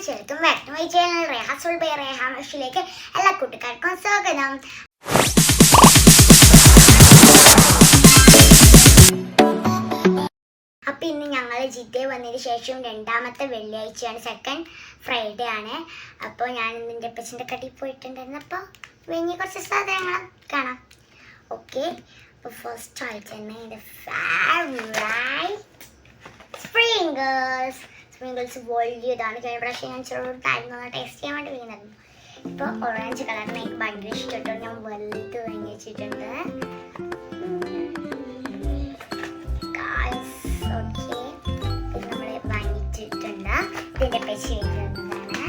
Friends welcome back to my channel റേഹാസുൾ by റേഹാമഷിലേക്ക് എല്ലാ കൂട്ടുകാർക്കും സ്വാഗതം. അപ്പം ഇന്ന് ഞങ്ങൾ ജിദ്ദ വന്നതിന് ശേഷം രണ്ടാമത്തെ വെള്ളിയാഴ്ചയാണ് സെക്കൻഡ് ഫ്രൈഡേ ആണ്. അപ്പോൾ ഞാൻ എന്റെ അപ്പച്ചന്റെ കടയിൽ പോയിട്ടുണ്ടായിരുന്നു. അപ്പോൾ വേങ്ങിയ കുറച്ച് സാധനങ്ങൾ കാണാം. ഓക്കെ അപ്പോൾ ഫസ്റ്റ് ആയിട്ട് തന്നെ എന്റെ ഫേവറൈറ്റ് സ്പ്രിംഗിൾസ് സ്പ്രിംഗിൾസ് വലിയതാണ് കഴിഞ്ഞ പ്രാവശ്യം ഞാൻ ചെറുതായിരുന്നു ടേസ്റ്റ് ചെയ്യാൻ വേണ്ടി വീണായിരുന്നു ഇപ്പോൾ ഓറഞ്ച് കളറിന് എനിക്ക് ഭയങ്കര ഇഷ്ടപ്പെട്ടു ഞാൻ വലുത് വാങ്ങി വെച്ചിട്ടുണ്ട്. ഇതിന്റെ പൈസ എഴുതുന്നതാണ്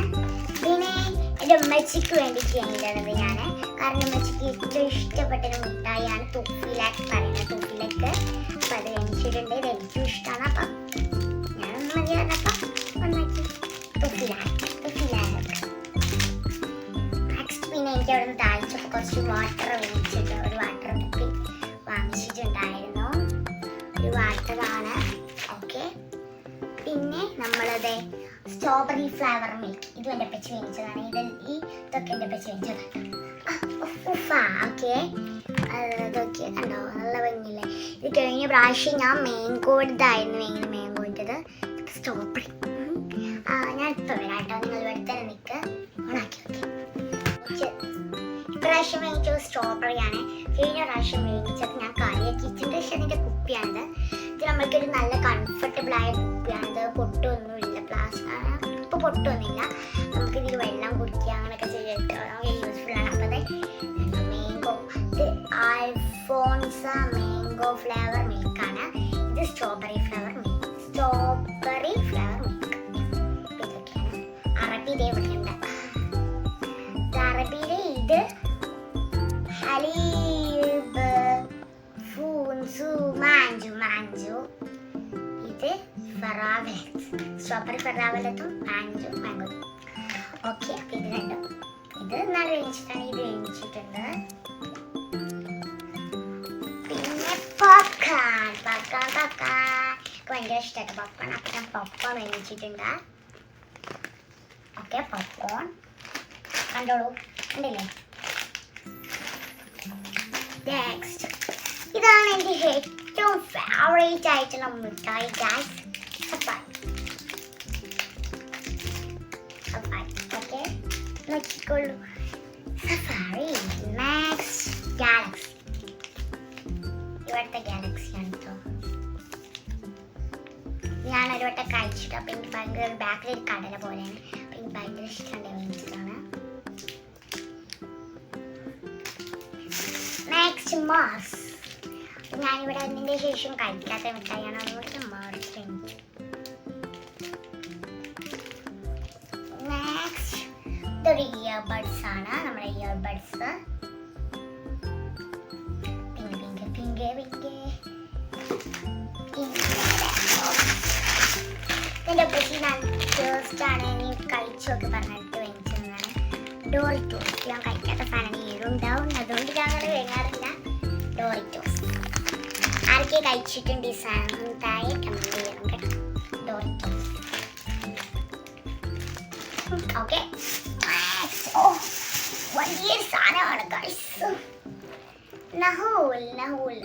പിന്നെ എന്റെ ഉമ്മച്ചിക്ക് വേണ്ടിയിട്ട് എഴുതുന്നത് ഞാൻ കാരണം ഉമ്മച്ചിക്ക് ഏറ്റവും ഇഷ്ടപ്പെട്ട ഒരു മിഠായിയാണ് തുഫിലാക്ക് പറയുന്നത്. തുഫിലക്ക്. അപ്പം അത് വാങ്ങിച്ചിട്ടുണ്ട്. പിന്നെ നമ്മളത് സ്ട്രോബെറി ഫ്ലവർ മിൽക്ക് ഇതും എന്റെ പച്ച മേടിച്ചതാണ്. ഇത് ഈ ഇതൊക്കെ എന്റെ പച്ച മേടിച്ചതാണ് ഓക്കെ അതൊക്കെ കണ്ടോ? നല്ല ഭംഗിയില്ലേ? ഇത് കഴിഞ്ഞ പ്രാവശ്യം ഞാൻ ഇങ്ങനെ മെയിൻ ഇട്ടത് സ്ട്രോബെറി ഞാൻ ഇപ്പം വരാം കേട്ടോ. നിങ്ങൾ ഇവിടെ തന്നെ നിൽക്ക് ഓണാക്കി ഓക്കെ. ഇപ്രാവശ്യം മേടിച്ചത് സ്ട്രോബെറി ആണ്. കഴിഞ്ഞ പ്രാവശ്യം മേടിച്ചത് ഞാൻ കാര്യം കിച്ചൻ പക്ഷെ അതിന്റെ കുപ്പിയാണിത്. ഇത് നമ്മൾക്കൊരു നല്ല കംഫർട്ടബിൾ ആയ കുപ്പിയാണ് പൊട്ടൊന്നുമില്ല. പ്ലാസ്റ്റിക് ഇപ്പൊ പൊട്ടൊന്നുമില്ല. നമുക്ക് ഇതിൽ വെള്ളം കുടിക്കുക അങ്ങനെയൊക്കെ ചെയ്തിട്ട് യൂസ്ഫുൾ ആണ്. അപ്പോൾ മാംഗോ ഐഫോൺസ് ആൽഫോൺസ മാംഗോ ഫ്ലേവർ ഫറാവലത്ത് സ്ട്രോബെറി ഫറാവലത്തും മാഞ്ചു മാംഗോ ഓക്കെ അപ്പം ഇത് രണ്ടും ഇത് നാളെ വേവിച്ചിട്ടാണ് ഇത് വേവിച്ചിട്ടുണ്ട് പിന്നെ പോപ്കോൺ പോപ്കോൺ പോപ്കോൺ ഭയങ്കര ഇഷ്ടമായിട്ട് പോപ്കോൺ അപ്പം ഞാൻ പോപ്കോൺ വേവിച്ചിട്ടുണ്ട് ഓക്കെ പോപ്കോൺ കണ്ടോളൂ. കണ്ടില്ലേ? നെക്സ്റ്റ് ഇതാണ് എന്റെ ഏറ്റവും ഫേവറേറ്റ് ആയിട്ടുള്ള മിഠായി ഗായ്സ് ഓക്കെ നോക്കിക്കോളൂ സഫാരി നെക്സ്റ്റ് ഗാലക്സി ഇവിടുത്തെ ഗാലക്സിയാണ് കേട്ടോ ഞാൻ ഒരു വട്ടം കഴിച്ചിട്ട് അപ്പം എനിക്ക് ഭയങ്കര ബാക്കിൽ ഒരു കടല പോലെയാണ് അപ്പം എനിക്ക് ഭയങ്കര ഇഷ്ടമാണ് മേടിച്ചതാണ് നെക്സ്റ്റ് മാസ് ഞാനിവിടെ അതിന്റെ ശേഷം കഴിക്കാത്ത മിഠായിയാണ് ഇതൊരു ഇയർബഡ്സ് ആണ്. നമ്മുടെ ഇനി കഴിച്ചൊക്കെ പറഞ്ഞിട്ട് ഞാൻ ഈ സാധനം? താഴെ ഓക്കെ വലിയൊരു സാധനമാണ് ഗൈസ് നഹൂൽ നഹൂൽ.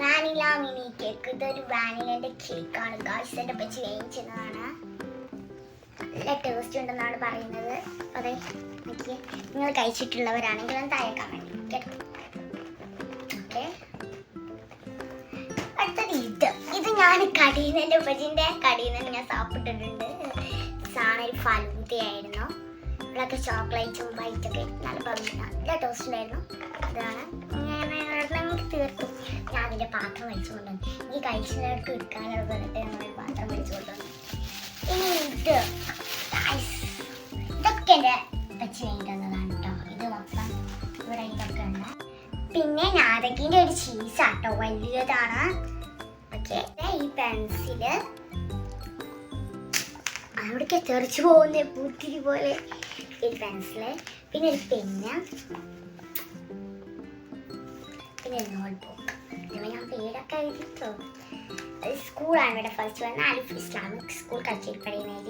വാനില മിനി കേക്ക് ഇതൊരു വാനിലന്റെ കേക്കാണ് ഗായ്സ് എന്റെ പറ്റി വേവിച്ചതാണ് നല്ല ടേസ്റ്റ് ഉണ്ടെന്നാണ് പറയുന്നത്. അതെ എനിക്ക് നിങ്ങൾ കഴിച്ചിട്ടുള്ളവരാണെങ്കിൽ ഒന്ന് താഴെ വേണ്ടി കേട്ടോ. ഓക്കെ. അടുത്തത് ഇത്. ഇത് ഞാൻ എന്റെ ഉപ്പച്ചിന്റെ നിന്ന് ഞാൻ സാപ്പിട്ടിട്ടുണ്ട്. സാധനം ഒരു ഫലൂതയായിരുന്നു ഇവിടെയൊക്കെ ചോക്ലേറ്റും വൈറ്റൊക്കെ നല്ല ഭംഗിയാണ് നല്ല ടോസ്റ്റ് ഉണ്ടായിരുന്നു. അതാണ്. നമുക്ക് തീർത്തു. ഞാൻ അതിന്റെ പാത്രം വലിച്ചു കൊണ്ടുവന്നു. ഈ കഴിച്ചവർക്ക് എടുക്കാനുള്ള പറഞ്ഞിട്ട് ഞങ്ങൾ പാത്രം വലിച്ചു കൊണ്ടുവന്നു. ഇനി ഇത്. ഇതൊക്കെ എന്റെ വെച്ച് കഴിഞ്ഞിട്ടുള്ളതാണ് കേട്ടോ ഇത് മൊത്തം ഇവിടെ ഇതൊക്കെ ഉണ്ട്. പിന്നെ നാരകിന്റെ ഒരു ചീസാട്ടോ വലിയതാണ്. ഓക്കെ ഈ പെൻസിൽ അവിടേക്ക് തെറിച്ചു പോകുന്ന പൂത്തിരി പോലെ. ഈ പെൻസിൽ പിന്നെ ഒരു പെന്ന് പിന്നെ നോട്ട്ബുക്ക് ഇവ ഞാൻ പേരൊക്കെ എഴുതിട്ടോ സ്കൂളാണ് ഇവിടെ ഫസ്റ്റ് വന്ന അലിഫ് ഇസ്ലാമിക് സ്കൂൾ കച്ചേരിപ്പടിയിൽ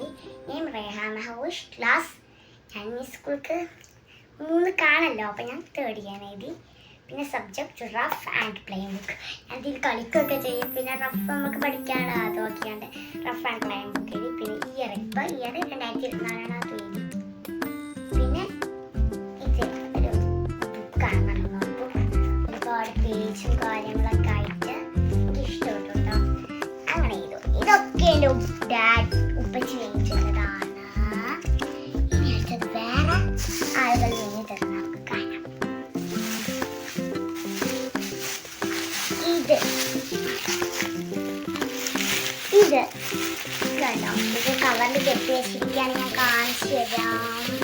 ഞാൻ റേഹാ മെഹൂഷ് ക്ലാസ് ഞാൻ ഈ സ്കൂൾക്ക് മൂന്ന് കാണല്ലോ അപ്പം ഞാൻ തേർഡ് ഇയർ എഴുതി പിന്നെ subject rough and play book ഇതിൽ കളിക്കുകയൊക്കെ ചെയ്യും. പിന്നെ റഫ് നമുക്ക് പഠിക്കാനുള്ള അതൊക്കെയാണ് റഫ് ആൻഡ് പ്ലേ ബുക്ക് എഴുതി പിന്നെ ഇയർ ഇപ്പോൾ ഇയർ രണ്ടായിരത്തി ഇരുപത്തിനാലാണ് പേജും കാര്യങ്ങളൊക്കെ ആയിട്ട് ഇഷ്ടപ്പെട്ടു അങ്ങനെ ചെയ്തു. ഇതൊക്കെ ഡാഡ് ഉപ്പ ചെയ്യിച്ചതാണ് ഇനി അടുത്തത് വേറെ ആളുകൾ നമുക്ക് കാണാം ഇത്. ഇത്. കണ്ടോ? ഇത് കവറിൽ കെട്ടി വെച്ചിരിക്കുകയാണ്. ഞാൻ കാണിച്ചു തരാം.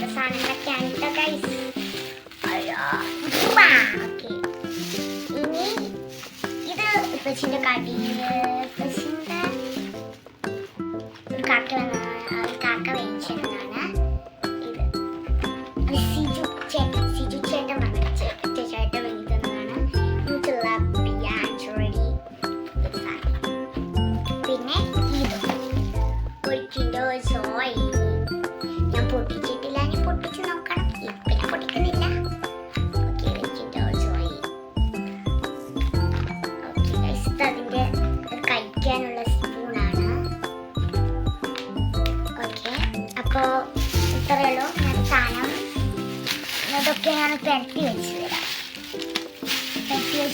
ഞങ്ങൾ സാധനങ്ങളൊക്കെയാണ് കേട്ടോ ഗൈസ് അയ്യോ ഓക്കെ. ഇനി ഇത് ഉപ്പച്ചിന്റെ കടിയിൽ ഉപ്പച്ചിന്റെ ഒരു കാക്ക വന്നതാണ് കാക്ക വേവിച്ചതാണ്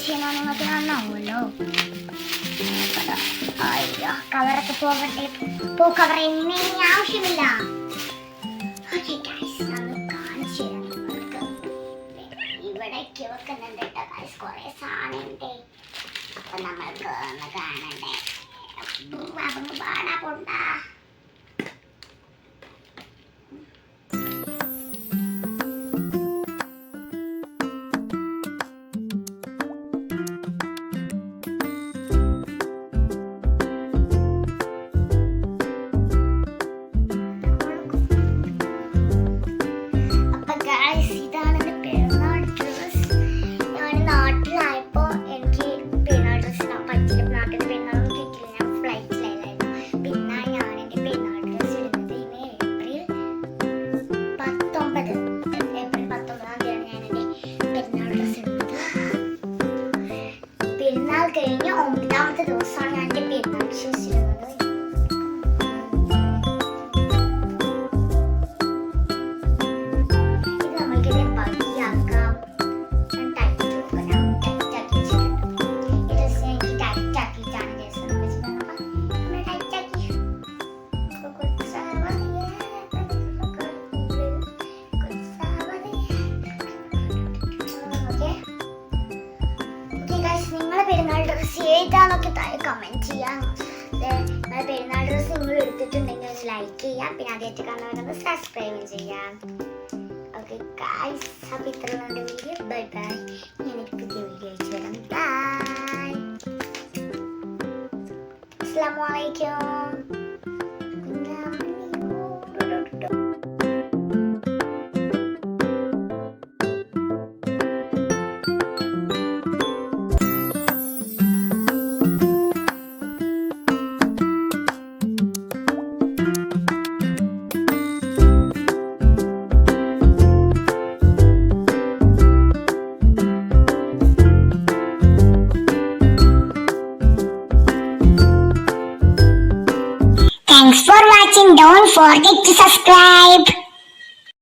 കഴിഞ്ഞാൽ നിങ്ങൾക്ക് അതാ. അയ്യോ കവറൊക്കെ പോകട്ടെ പോ കവർ എന്നെ ആവശ്യമില്ല. ഇവിടേക്ക് വെക്കുന്നുണ്ട് കേട്ടോ ഗൈസ് കുറേ സാധനമുണ്ട്. അപ്പൊ നമ്മൾക്ക് കാണണ്ടേ. അപ്പം പാടാ പോണ്ടാ. പെരുന്നാൾ ഡ്രസ്സ് ഏതാന്നൊക്കെ താഴെ കമന്റ് ചെയ്യാം. നിങ്ങളെ പെരുന്നാൾ ഡ്രസ്സ് നിങ്ങൾ എടുത്തിട്ടുണ്ടെങ്കിൽ ഒന്ന് ലൈക്ക് ചെയ്യാം. പിന്നെ ആദ്യമായിട്ട് കാണുന്നവരൊന്ന് സബ്സ്ക്രൈബ് ചെയ്യാം. ഓക്കെ ഗൈസ് അപ്പോൾ ഇത്രയുള്ള വീഡിയോ ബൈ ബൈ ഞാൻ പുതിയ വീഡിയോ അയച്ചു തരാം ബൈ അസ്സാം വലൈക്കും subscribe.